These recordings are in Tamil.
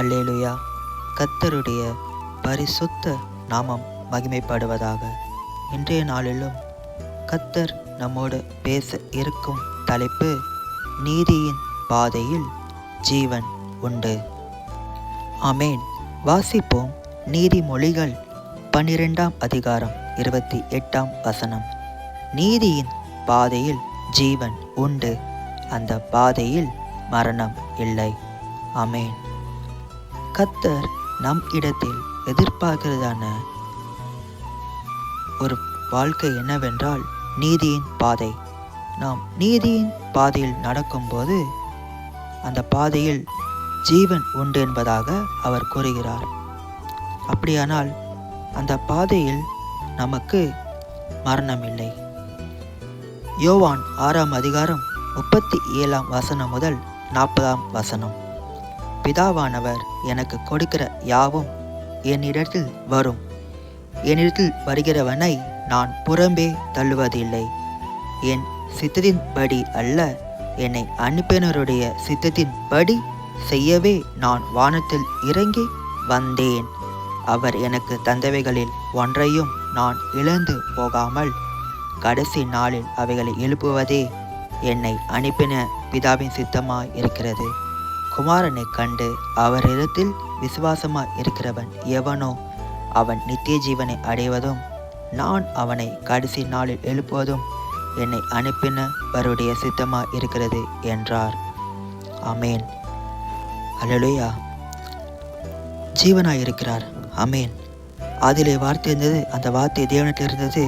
அல்லேலுயா. கத்தருடைய பரிசுத்த நாமம் மகிமைப்படுவதாக. இன்றைய நாளிலும் கத்தர் நம்மோடு பேச இருக்கும் தலைப்பு நீதியின் பாதையில் ஜீவன் உண்டு. அமேன் வாசிப்போம் நீதிமொழிகள் பன்னிரெண்டாம் அதிகாரம் இருபத்தி எட்டாம் வசனம். நீதியின் பாதையில் ஜீவன் உண்டு. அந்த பாதையில் மரணம் இல்லை. அமேன் கத்தர் நம் இடத்தில் எதிர்பார்க்கிறதான ஒரு வாழ்க்கை என்னவென்றால் நீதியின் பாதை. நாம் நீதியின் பாதையில் நடக்கும்போது அந்த பாதையில் ஜீவன் உண்டு என்பதாக அவர் கூறுகிறார். அப்படியானால் அந்த பாதையில் நமக்கு மரணம் இல்லை யோவான் ஆறாம் அதிகாரம் முப்பத்தி ஏழாம் வசனம் முதல் நாற்பதாம் வசனம். பிதாவானவர் எனக்கு கொடுக்கிற யாவும் என்னிடத்தில் வரும். என்னிடத்தில் வருகிறவனை நான் புறம்பே தள்ளுவதில்லை. என் சித்தத்தின்படி அல்ல என்னை அனுப்பினருடைய சித்தத்தின்படி செய்யவே நான் வானத்தில் இறங்கி வந்தேன். அவர் எனக்கு தந்தவைகளில் ஒன்றையும் நான் இழந்து போகாமல் கடைசி நாளில் அவைகளை எழுப்புவதே என்னை அனுப்பின பிதாவின் சித்தமாய் இருக்கிறது குமாரனை கண்டு அவரிடத்தில் விசுவாசமாய் இருக்கிறவன் எவனோ அவன் நித்திய ஜீவனை அடைவதும் நான் அவனை கடைசி நாளில் எழுப்புவதும் என்னை அனுப்பின அவருடைய சித்தமாக இருக்கிறது என்றார். அமேன் அலலுயா ஜீவனாய் இருக்கிறார். அமேன் அதிலே வார்த்தை இருந்தது அந்த வார்த்தை தேவனத்தில் இருந்தது.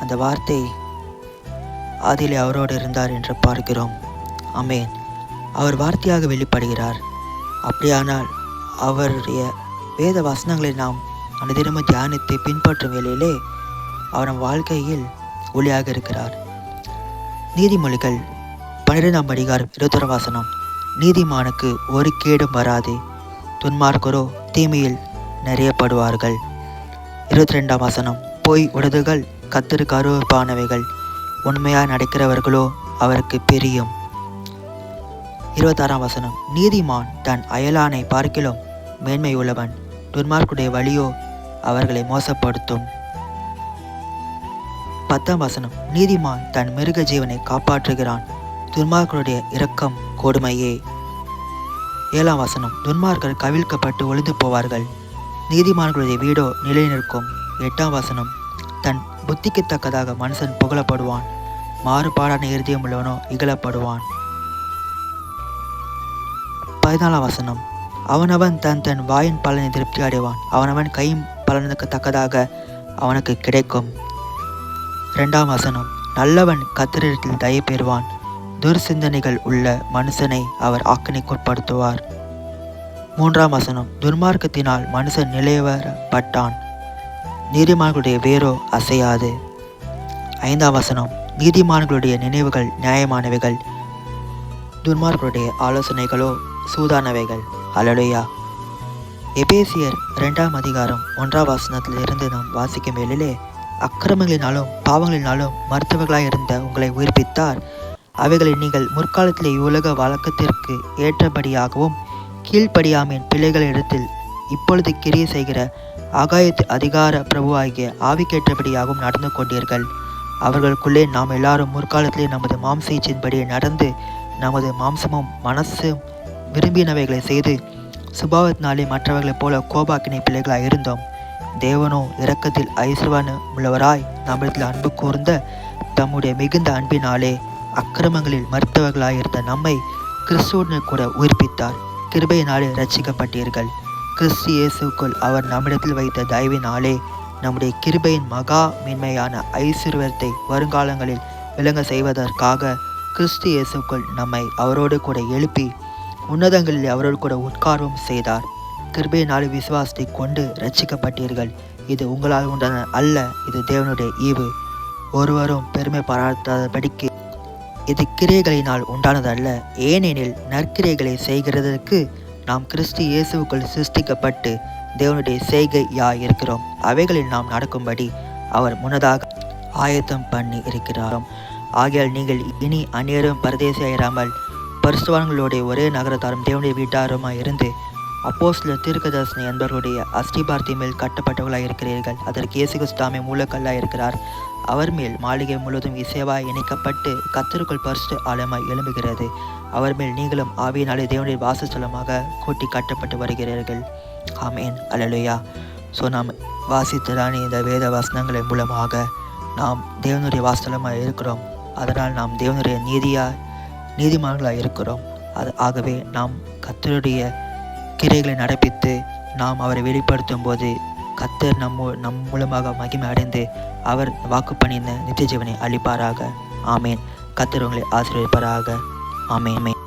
அந்த வார்த்தை அதிலே அவரோடு இருந்தார் என்று பார்க்கிறோம். அமேன் அவர் வார்த்தையாக வெளிப்படுகிறார். அப்படியானால் அவருடைய வேத வசனங்களை நாம் அனுதினமும் தியானித்து பின்பற்றும் வேளையிலே அவர் வாழ்க்கையில் ஒளியாக இருக்கிறார். நீதிமொழிகள் பன்னிரெண்டாம் அதிகாரம் இருபத்தொரு வாசனம். நீதிமானுக்கு ஒரு கேடும் வராது. துன்மார்க்கரோ தீமையில் நிறையப்படுவார்கள். இருபத்தி ரெண்டாம் வசனம். பொய் உடதுகள் கத்திற்கு அருவப்பானவைகள் உண்மையாக நடக்கிறவர்களோ அவருக்கு பிரியும். இருபத்தாறாம் வசனம். நீதிமான் தன் அயலானை பார்க்கிலும் மேன்மை உள்ளவன் துன்மார்க்குடைய வழியோ அவர்களை மோசப்படுத்தும். பத்தாம் வசனம். நீதிமான் தன் மிருக ஜீவனை காப்பாற்றுகிறான். துன்மார்களுடைய இரக்கம் கொடுமையே. ஏழாம் வசனம். துன்மார்கள் கவிழ்க்கப்பட்டு ஒளிந்து போவார்கள். நீதிமான்களுடைய வீடோ நிலை நிற்கும் எட்டாம் வசனம். தன் புத்திக்கு தக்கதாக மனுஷன் புகழப்படுவான். மாறுபாடான இருதயம் உள்ளவனோ இகழப்படுவான். பதினாலாம் வசனம் அவனவன் தன் தன் வாயின் பலனை திருப்தி அடைவான். அவனவன் கையும் பலனுக்கு தக்கதாக அவனுக்கு கிடைக்கும். இரண்டாம் வசனம். நல்லவன் கத்திரத்தில் தயை பெறுவான். துர்சிந்தனைகள் உள்ள மனுஷனை அவர் ஆக்கினைக்குட்படுத்துவார். மூன்றாம் வசனம். துர்மார்க்கத்தினால் மனுஷன் நிலைவரப்பட்டான் நீதிமான்களுடைய வேரோ அசையாது. ஐந்தாம் வசனம். நீதிமான்களுடைய நினைவுகள் நியாயமானவைகள். துர்மார்களுடைய ஆலோசனைகளோ சூதானவைகள். அலலுயா. எபேசியர் இரண்டாம் அதிகாரம் ஒன்றாம் வாசனத்திலிருந்து நாம் வாசிக்கும் வேளையிலே அக்கிரமங்களினாலும் பாவங்களினாலும் மருத்துவர்களாயிருந்த உங்களை உயிர்ப்பித்தார். அவைகளை நீங்கள் முற்காலத்திலே உலக வழக்கத்திற்கு ஏற்றபடியாகவும் கீழ்ப்படியாமின் பிள்ளைகளிடத்தில் இப்பொழுது கிரிய செய்கிற ஆகாயத்து அதிகார பிரபுவாகிய ஆவிக்கேற்றபடியாகவும் நடந்து கொண்டீர்கள். அவர்களுக்குள்ளே நாம் எல்லாரும் முற்காலத்திலே நமது மாம்சீச்சின்படி நடந்து நமது மாம்சமும் மனசும் விரும்பினவைகளை செய்து சுபாவத்தினாலே மற்றவர்களைப் போல கோபாக்கினை பிள்ளைகளாக இருந்தோம். தேவனோ இரக்கத்தில் ஐஸ்வன உள்ளவராய் நம்மிடத்தில் அன்பு கூர்ந்த தம்முடைய மிகுந்த அன்பினாலே அக்கிரமங்களில் மருத்துவர்களாயிருந்த நம்மை கிறிஸ்துவுடன் கூட உயிர்ப்பித்தார். கிருபையினாலே ரட்சிக்கப்பட்டீர்கள் கிறிஸ்து இயேசுக்குள் அவர் நம்மிடத்தில் வைத்த தயவினாலே நம்முடைய கிருபையின் மகா மென்மையான ஐஸ்வர்யத்தை வருங்காலங்களில் விளங்க செய்வதற்காக கிறிஸ்து இயேசுக்குள் நம்மை அவரோடு கூட எழுப்பி உன்னதங்களில் அவர்கள் கூட உட்காரவும் செய்தார். கிருபையினால் விசுவாசத்தை கொண்டு ரட்சிக்கப்பட்டீர்கள் இது உங்களால் உண்டான அல்ல இது தேவனுடைய ஈவு. ஒருவரும் பெருமை பாராட்டாதபடிக்கு இது கிரியைகளினால் உண்டானதல்ல. ஏனெனில் நற்கிரைகளை செய்கிறதற்கு நாம் கிறிஸ்து இயேசுக்குள் சிருஷ்டிக்கப்பட்டு தேவனுடைய செய்கை இருக்கிறோம் அவைகளில் நாம் நடக்கும்படி அவர் முன்னதாக ஆயத்தம் பண்ணி இருக்கிறாராம் ஆகையால் நீங்கள் இனி அந்நியரும் பரதேசியாயிராமல் பரிசுவான்களுடைய ஒரே நகரத்தாரும் தேவனுடைய வீட்டாருமாய் இருந்து அப்போஸ்தலர் தீர்க்கதரிசனி என்பவர்களுடைய அஸ்திபார்த்தி மேல் கட்டப்பட்டவர்களாக இருக்கிறீர்கள். அதற்கு இயேசு கிறிஸ்தாமே மூலக்கல்லாக இருக்கிறார். அவர் மேல் மாளிகை முழுவதும் இசைவாய் இணைக்கப்பட்டு கத்தருக்குள் பரிசு ஆலயமாய் எழும்புகிறது. அவர் மேல் நீங்களும் ஆவியினாலே தேவனுடைய வாசஸ்தலமாக கூட்டி கட்டப்பட்டு வருகிறீர்கள். ஆமேன். அலலுயா ஸோ நாம் வாசித்துதானே இந்த வேத வசனங்களின் மூலமாக நாம் தேவனுடைய வாசலமாக இருக்கிறோம். அதனால் நாம் தேவனுடைய நீதியாக நீதிமான்களாக இருக்கிறோம். அது ஆகவே நாம் கத்தருடைய கிரைகளை நடப்பித்து நாம் அவரை வெளிப்படுத்தும் போது கத்தர் நம் நம் மூலமாக மகிமை அடைந்து அவர் வாக்கு பண்ணின நித்திய ஜீவனை அளிப்பாராக. ஆமேன். கத்தர் உங்களை ஆசீர்வதிப்பாராக. ஆமேன்.